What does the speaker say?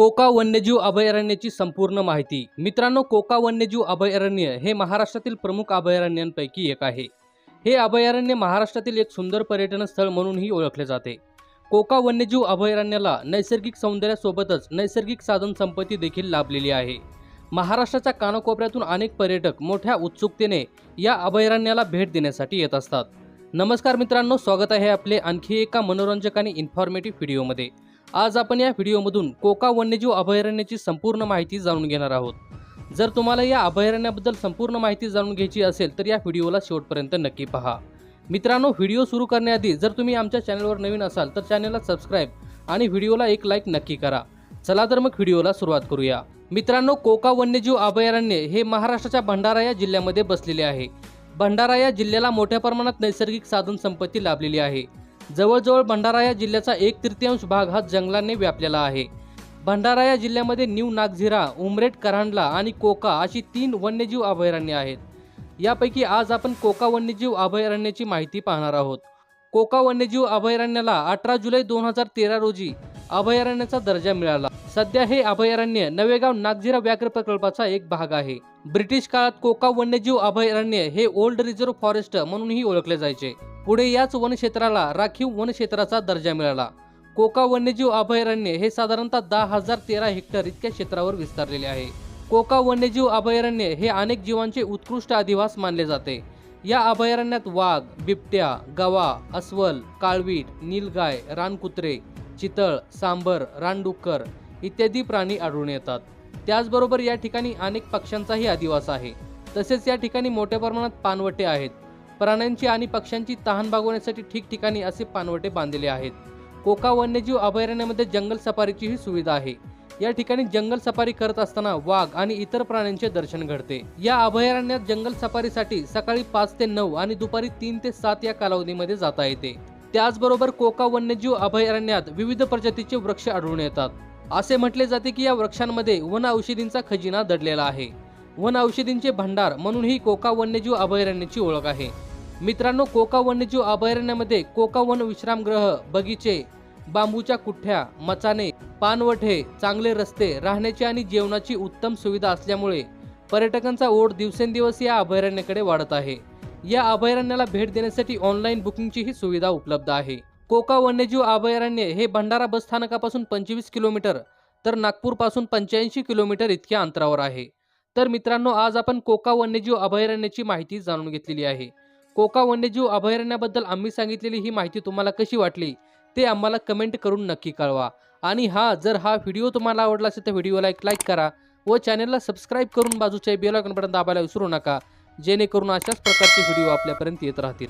Coca वन्यजीव अभयारण्याची संपूर्ण माहिती. मित्रांनो कोका वन्यजीव अभयारण्य हे महाराष्ट्रातील प्रमुख अभयारण्यांपैकी एक आहे. हे अभयारण्य महाराष्ट्रातील एक सुंदर पर्यटन स्थळ म्हणूनही ओळखले जाते. कोका वन्यजीव अभयारण्याला नैसर्गिक सौंदर्यासोबतच नैसर्गिक साधन संपत्ती देखील लाभलेली आहे. महाराष्ट्राच्या कानाकोपऱ्यातून अनेक पर्यटक मोठ्या उत्सुकतेने या अभयारण्याला भेट देण्यासाठी येत असतात. नमस्कार मित्रांनो स्वागत आहे आपले आणखी एका मनोरंजक आणि इन्फॉर्मेटिव्ह व्हिडिओमध्ये आज आपण या व्हिडिओमधून कोका वन्यजीव अभयारण्याची संपूर्ण माहिती जाणून घेणार आहोत. जर तुम्हाला या अभयारण्याबद्दल संपूर्ण माहिती जाणून घ्यायची असेल तर या व्हिडिओला शेवटपर्यंत नक्की पहा. मित्रांनो व्हिडिओ सुरू करण्याआधी जर तुम्ही आमच्या चॅनलवर नवीन असाल तर चॅनलला सबस्क्राईब आणि व्हिडिओला एक लाईक नक्की करा. चला तर मग व्हिडिओला सुरुवात करूया. मित्रांनो कोका वन्यजीव अभयारण्य हे महाराष्ट्राच्या भंडारा या जिल्ह्यामध्ये बसलेले आहे. भंडारा या जिल्ह्याला मोठ्या प्रमाणात नैसर्गिक साधन संपत्ती लाभलेली आहे. जवळजवळ भंडारा या जिल्ह्याचा एक तृतीयांश भाग हा जंगलाने व्यापलेला आहे. भंडारा या जिल्ह्यामध्ये न्यू नागझिरा उमरेट करांडला आणि कोका अशी तीन वन्यजीव अभयारण्ये आहेत. यापैकी आज आपण कोका वन्यजीव अभयारण्याची माहिती पाहणार आहोत. कोका वन्यजीव अभयारण्याला अठरा जुलै दोन हजार तेरा रोजी अभयारण्याचा दर्जा मिळाला. सध्या हे अभयारण्य नवेगाव नागझिरा व्याघ्र प्रकल्पाचा एक भाग आहे. ब्रिटिश काळात कोका वन्यजीव अभयारण्य हे ओल्ड रिझर्व्ह फॉरेस्ट म्हणूनही ओळखले जायचे. पुढे याच वनक्षेत्राला राखीव वनक्षेत्राचा दर्जा मिळाला. कोका वन्यजीव अभयारण्य हे साधारणतः दहा हजार तेरा हेक्टर इतक्या क्षेत्रावर विस्तारलेले आहे. कोका वन्यजीव अभयारण्य हे अनेक जीवांचे उत्कृष्ट अधिवास मानले जाते. या अभयारण्यात वाघ बिबट्या गवा अस्वल काळवीट नीलगाय रानकुत्रे चितळ सांबर रानडुक्कर इत्यादी प्राणी आढळून येतात. त्याचबरोबर या ठिकाणी अनेक पक्ष्यांचाही अधिवास आहे. तसेच या ठिकाणी मोठ्या प्रमाणात पानवटे आहेत. प्राण्यांची आणि पक्ष्यांची तहान भागवण्यासाठी ठिकठिकाणी असे पानवटे बांधलेले आहेत. कोका वन्यजीव अभयारण्यामध्ये जंगल सफारीचीही सुविधा आहे. या ठिकाणी जंगल सफारी करत असताना वाघ आणि इतर प्राण्यांचे दर्शन घडते. या अभयारण्यात जंगल सफारीसाठी सकाळी पाच ते नऊ आणि दुपारी तीन ते सात या कालावधीमध्ये जाता येते. त्याचबरोबर कोका वन्यजीव अभयारण्यात विविध प्रजातीचे वृक्ष आढळून येतात. असे म्हटले जाते की या वृक्षांमध्ये वन औषधींचा खजिना दडलेला आहे. वन औषधींचे भंडार म्हणून ही कोका वन्यजीव अभयारण्याची ओळख आहे. मित्रांनो कोका वन्यजीव अभयारण्यामध्ये कोका वन विश्रामगृह बगीचे बांबूच्या कुठ्या मचाने पानवठे चांगले रस्ते राहण्याची आणि जेवणाची उत्तम सुविधा असल्यामुळे पर्यटकांचा ओढ दिवसेंदिवस या अभयारण्याकडे वाढत आहे. या अभयारण्याला भेट देण्यासाठी ऑनलाईन बुकिंगचीही सुविधा उपलब्ध आहे. कोका वन्यजीव अभयारण्य हे भंडारा बस स्थानकापासून पंचवीस किलोमीटर तर नागपूरपासून पंच्याऐंशी किलोमीटर इतक्या अंतरावर आहे. तर मित्रांनो आज आपण कोका वन्यजीव अभयारण्याची माहिती जाणून घेतलेली आहे. कोका वन्यजीव अभयारण्याबद्दल आम्ही सांगितलेली ही माहिती तुम्हाला कशी वाटली ते आम्हाला कमेंट करून नक्की कळवा. आणि हा जर हा व्हिडिओ तुम्हाला आवडला असेल तर व्हिडिओला एक लाईक करा व चॅनलला सबस्क्राईब करून बाजूच्या बेल आयकॉन दाबायला विसरू नका जेणेकरून अशाच प्रकारचे व्हिडिओ आपल्यापर्यंत येत राहतील.